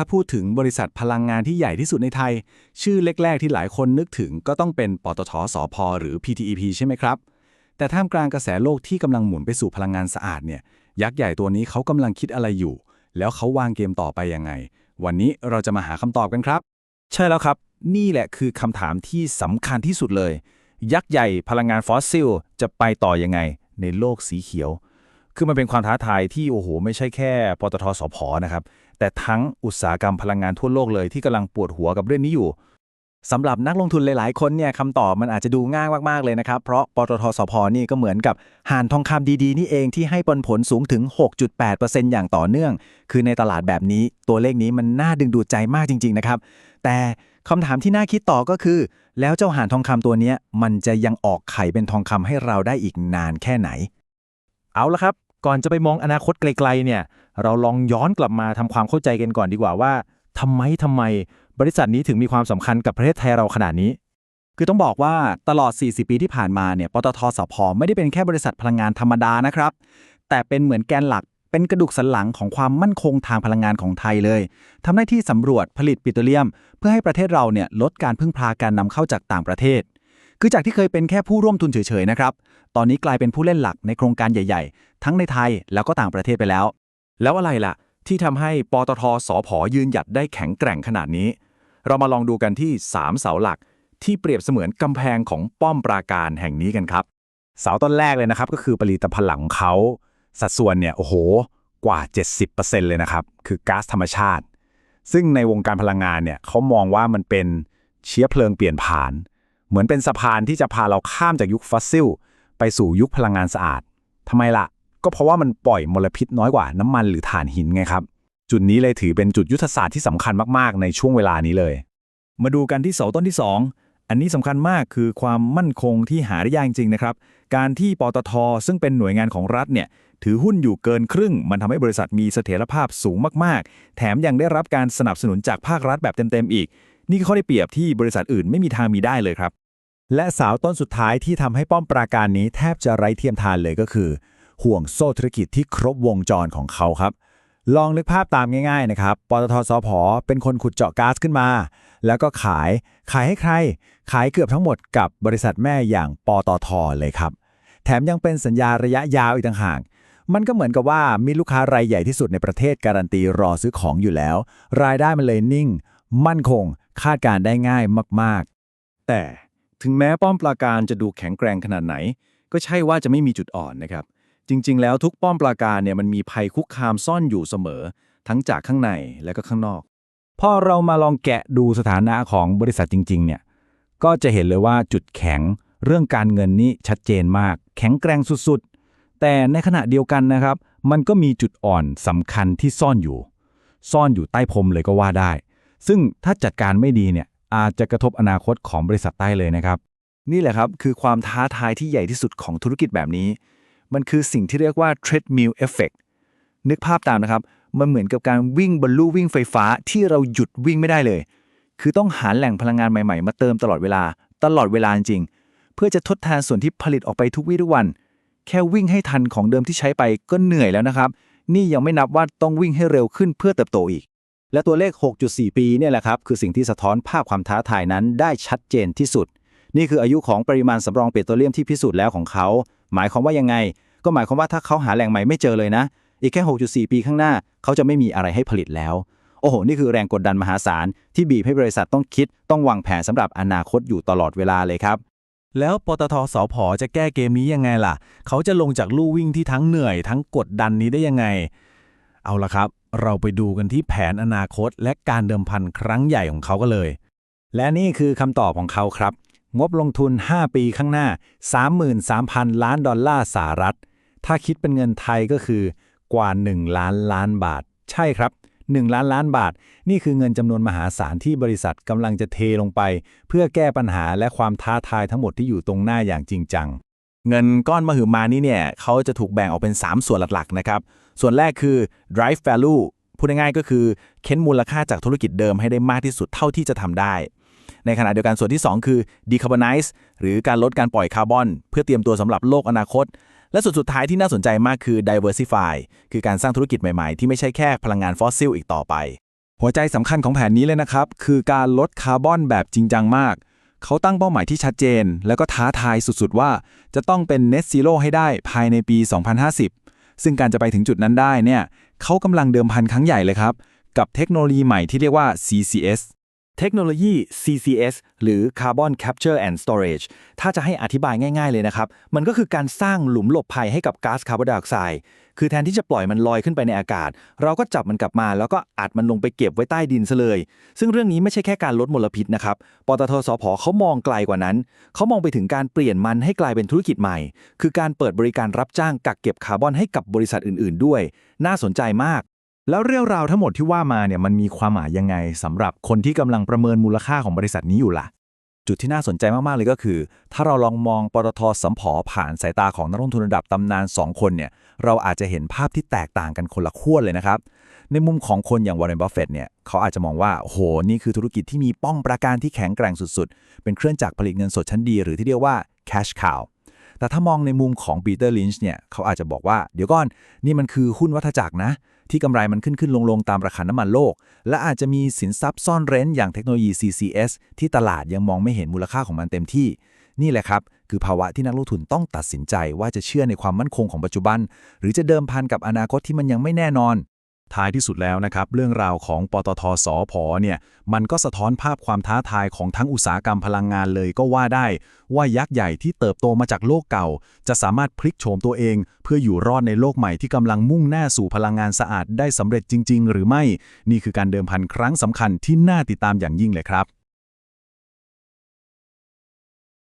ถ้าพูดถึงบริษัทพลังงานที่ใหญ่ที่สุดในไทย ชื่อแรก ๆ ที่หลายคนนึกถึงก็ต้องเป็นปตทสพหรือ PTEP ใช่ไหมครับ แต่ท่ามกลางกระแสโลกที่กำลังหมุนไปสู่พลังงานสะอาดเนี่ย ยักษ์ใหญ่ตัวนี้เขากำลังคิดอะไรอยู่ แล้วเขาวางเกมต่อไปยังไง วันนี้เราจะมาหาคำตอบกันครับ ใช่แล้วครับ นี่แหละคือคำถามที่สำคัญที่สุดเลย ยักษ์ใหญ่พลังงานฟอสซิล จะไปต่อยังไง ในโลกสีเขียว คือมันเป็นความท้าทายที่โอ้โหไม่ใช่แค่ปตทสพนะครับ แต่ทั้งอุตสาหกรรมพลังงานทั่วโลกเลยที่กำลังปวดหัวกับเรื่องนี้อยู่สำหรับนักลงทุนหลาย ๆ คนเนี่ยคำตอบมันอาจจะดูง่ายมาก ๆ เลยนะครับ เพราะปตทสพนี่ก็เหมือนกับห่านทองคำดี ๆ นี่เองที่ให้ปันผลสูงถึง 6.8%อย่างต่อเนื่อง คือในตลาดแบบนี้ตัวเลขนี้มันน่าดึงดูดใจมากจริง ๆ นะครับ แต่คำถามที่น่าคิดต่อก็คือ แล้วเจ้าห่านทองคำตัวนี้มันจะยังออกไข่เป็นทองคำให้เราได้อีกนานแค่ไหน เอาละครับ ก่อนจะไปมองอนาคตไกลๆเนี่ยเราลองย้อนกลับมาทำความเข้าใจกันก่อนดีกว่าว่าทำไมทำไมบริษัทนี้ถึงมีความสำคัญกับประเทศไทยเราขนาดนี้ คือต้องบอกว่าตลอด 40 ปีที่ผ่านมาเนี่ยปตทสพไม่ได้เป็นแค่บริษัทพลังงานธรรมดานะครับ แต่เป็นเหมือนแกนหลักเป็นกระดูกสันหลังของความมั่นคงทางพลังงานของไทยเลยทำหน้าที่สำรวจผลิตปิโตรเลียม เพื่อให้ประเทศเราเนี่ยลดการพึ่งพาการนำเข้าจากต่างประเทศ คือจากที่เคยเป็นแค่ผู้ร่วมทุนเฉยๆนะครับ ตอนนี้กลายเป็นผู้เล่นหลักในโครงการใหญ่ๆ ทั้งในไทยแล้วก็ต่างประเทศไปแล้ว แล้วอะไรล่ะ ที่ทำให้ปตทสพยืนหยัดได้แข็งแกร่งขนาดนี้ เรามาลองดูกันที่ 3 เสาหลัก ที่เปรียบเสมือนกำแพงของป้อมปราการแห่งนี้กันครับ เสาต้นแรกเลยนะครับก็คือผลิตภัณฑ์หลังเขา สัดส่วนเนี่ยโอ้โหกว่า 70%เลยนะครับ คือก๊าซธรรมชาติ ซึ่งในวงการพลังงานเนี่ยเขามองว่ามันเป็นเชื้อเพลิงเปลี่ยนผ่าน เหมือนเป็นสะพานที่จะพาเราข้ามจากยุคฟอสซิล ไปสู่ยุคพลังงานสะอาดทำไมล่ะ ก็เพราะว่ามันปล่อยมลพิษน้อยกว่าน้ำมันหรือถ่านหินไงครับ จุดนี้เลยถือเป็นจุดยุทธศาสตร์ที่สำคัญมากๆ ในช่วงเวลานี้เลย มาดูกันที่เสาต้นที่ 2 อันนี้สำคัญมากคือความมั่นคงที่หาได้ยากจริงๆนะครับ การที่ปตท ซึ่งเป็นหน่วยงานของรัฐเนี่ยถือหุ้นอยู่เกินครึ่ง มันทำให้บริษัทมีเสถียรภาพสูงมากๆ แถมยังได้รับการสนับสนุนจากภาครัฐแบบเต็มๆอีก นี่คือข้อได้เปรียบที่บริษัทอื่นไม่มีทางมีได้เลยครับ และเสาวต้นสุดท้ายที่ทำให้ป้อมปราการนี้แทบจะไร้เทียมทานเลยก็คือ ห่วงโซ่ธุรกิจที่ครบวงจรของเขาครับ ลองนึกภาพตามง่ายๆนะครับปตทสพเป็นคนขุดเจาะก๊าซขึ้นมา แล้วก็ขายขายให้ใคร ขายเกือบทั้งหมดกับบริษัทแม่อย่างปตทเลยครับ แถมยังเป็นสัญญาระยะยาวอีกต่างหากมันก็เหมือนกับว่ามีลูกค้ารายใหญ่ที่สุดในประเทศการันตีรอซื้อของอยู่แล้ว รายได้มันเลยนิ่ง มั่นคง คาดการได้ง่ายมาก ๆ แต่ถึงแม้ป้อมปราการจะดูแข็งแกร่งขนาดไหน ก็ใช่ว่าจะไม่มีจุดอ่อนนะครับ จริง ๆ แล้วทุกป้อมปราการเนี่ยมันมีภัยคุกคามซ่อนอยู่เสมอ ทั้งจากข้างในและก็ข้างนอก พอเรามาลองแกะดูสถานะของบริษัทจริง ๆ เนี่ย ก็จะเห็นเลยว่าจุดแข็งเรื่องการเงินนี่ชัดเจนมาก แข็งแกร่งสุดๆ แต่ในขณะเดียวกันนะครับ มันก็มีจุดอ่อนสำคัญที่ซ่อนอยู่ ซ่อนอยู่ใต้พรมเลยก็ว่าได้ ซึ่งถ้าจัดการไม่ดีเนี่ยอาจจะกระทบอนาคตของบริษัทใต้เลยนะครับ นี่แหละครับคือความท้าทายที่ใหญ่ที่สุดของธุรกิจแบบนี้ มันคือสิ่งที่เรียกว่า treadmill effect นึกภาพตามนะครับ มันเหมือนกับการวิ่งบนลู่วิ่งไฟฟ้าที่เราหยุดวิ่งไม่ได้เลย คือต้องหาแหล่งพลังงานใหม่ๆ มาเติมตลอดเวลา ตลอดเวลาจริงๆเพื่อจะทดแทนส่วนที่ผลิตออกไปทุกวี่ทุกวัน แค่วิ่งให้ทันของเดิมที่ใช้ไปก็เหนื่อยแล้วนะครับ นี่ยังไม่นับว่าต้องวิ่งให้เร็วขึ้นเพื่อเติบโตอีก และตัวเลข 6.4 ปีเนี่ยแหละครับ คือสิ่งที่สะท้อนภาพความท้าทายนั้นได้ชัดเจนที่สุด นี่คืออายุของปริมาณสำรองเปโตรเลียมที่พิสูจน์แล้วของเขา หมายความว่ายังไง ก็หมายความว่าถ้าเขาหาแหล่งใหม่ไม่เจอเลยนะ อีกแค่ 6.4 ปีข้างหน้า เขาจะไม่มีอะไรให้ผลิตแล้ว โอ้โห นี่คือแรงกดดันมหาศาล ที่บีบให้บริษัทต้องคิด ต้องวางแผนสำหรับอนาคตอยู่ตลอดเวลาเลยครับ แล้วปตทสพจะแก้เกมนี้ยังไงล่ะ เขาจะลงจากลู่วิ่งที่ทั้งเหนื่อย ทั้งกดดันนี้ได้ยังไง เอาละครับ เราไปดูกันที่แผนอนาคต และการเดิมพันครั้งใหญ่ของเขาก็เลย และนี่คือคำตอบของเขาครับ งบลงทุน 5 ปีข้างหน้า 33,000 ล้านดอลลาร์สหรัฐ ถ้าคิดเป็นเงินไทยก็คือกว่า 1 ล้านล้านบาท ใช่ครับ 1 ล้านล้านบาท นี่คือเงินจำนวนมหาศาลที่บริษัทกำลังจะเทลงไป เพื่อแก้ปัญหาและความท้าทายทั้งหมดที่อยู่ตรงหน้าอย่างจริงจัง เงินก้อนมหึมานี้เนี่ยเขาจะถูกแบ่งออกเป็น 3 ส่วนหลักๆนะครับ ส่วนแรกคือ drive value พูดง่ายๆก็คือ เค้นมูลค่าจากธุรกิจเดิมให้ได้มากที่สุดเท่าที่จะทำได้ ในขณะเดียวกันส่วนที่ 2 คือ decarbonize หรือการลดการปล่อยคาร์บอน เพื่อเตรียมตัวสำหรับโลกอนาคต และส่วนสุดท้ายที่น่าสนใจมากคือ diversify คือการสร้างธุรกิจใหม่ๆ ที่ไม่ใช่แค่พลังงานฟอสซิลอีกต่อไป หัวใจสำคัญของแผนนี้เลยนะครับ คือการลดคาร์บอนแบบจริงจังมาก เขาตั้งเป้าหมายที่ชัดเจน แล้วก็ท้าทายสุดๆ ว่า จะต้องเป็น Net Zero ให้ได้ภายในปี 2050 ซึ่งการจะไปถึงจุดนั้นได้เนี่ยเขากำลังเดิมพันครั้งใหญ่เลยครับกับเทคโนโลยีใหม่ที่เรียกว่า CCS เทคโนโลยี CCS หรือ Carbon Capture and Storage ถ้าจะให้อธิบายง่ายๆเลยนะครับ มันก็คือการสร้างหลุมหลบภัยให้กับก๊าซคาร์บอนไดออกไซด์ คือแทนที่จะปล่อยมันลอยขึ้นไปในอากาศ เราก็จับมันกลับมา แล้วก็อัดมันลงไปเก็บไว้ใต้ดินซะเลย ซึ่งเรื่องนี้ไม่ใช่แค่การลดมลพิษนะครับ ปตทสพเขามองไกลกว่านั้น เขามองไปถึงการเปลี่ยนมันให้กลายเป็นธุรกิจใหม่ คือการเปิดบริการรับจ้างกักเก็บคาร์บอนให้กับบริษัทอื่น ๆ ด้วย น่าสนใจมาก แล้วเรื่องราวทั้งหมดที่ว่ามาเนี่ยมันมีความหมายยังไงสำหรับคนที่กำลังประเมินมูลค่าของบริษัทนี้อยู่ล่ะ จุดที่น่าสนใจมาก ๆ เลยก็คือ ถ้าเราลองมองปตทสัมผอผ่านสายตาของนักลงทุนระดับตำนาน 2 คนเนี่ยเราอาจจะเห็นภาพที่แตกต่างกันคนละขั้วเลยนะครับ ในมุมของคนอย่างวอร์เรนบัฟเฟตเนี่ยเขาอาจจะมองว่าโหนี่คือธุรกิจที่มีป้องปราการที่แข็งแกร่งสุด ๆ เป็นเครื่องจักรผลิตเงินสดชั้นดี หรือที่เรียกว่า cash cow แต่ถ้ามองในมุมของปีเตอร์ลินช์เนี่ยเขาอาจจะบอกว่าเดี๋ยวก่อนนี่มันคือหุ้นวัฏจักรนะ ที่กำไรมันขึ้นขึ้นลงลงตามราคาน้ำมันโลก และอาจจะมีสินทรัพย์ซ่อนเร้นอย่างเทคโนโลยี CCS ที่ตลาดยังมองไม่เห็นมูลค่าของมันเต็มที่ นี่แหละครับ คือภาวะที่นักลงทุนต้องตัดสินใจว่าจะเชื่อในความมั่นคงของปัจจุบัน หรือจะเดิมพันกับอนาคตที่มันยังไม่แน่นอน ท้ายที่สุดแล้วนะครับ เรื่องราวของปตทสอพอเนี่ยมันก็สะท้อนภาพความท้าทายของทั้งอุตสาหกรรมพลังงานเลยก็ว่าได้ ว่ายักษ์ใหญ่ที่เติบโตมาจากโลกเก่า จะสามารถพลิกโฉมตัวเอง เพื่ออยู่รอดในโลกใหม่ที่กำลังมุ่งหน้าสู่พลังงานสะอาดได้สำเร็จจริง ๆ หรือไม่ นี่คือการเดิมพันครั้งสำคัญที่น่าติดตามอย่างยิ่งเลยครับ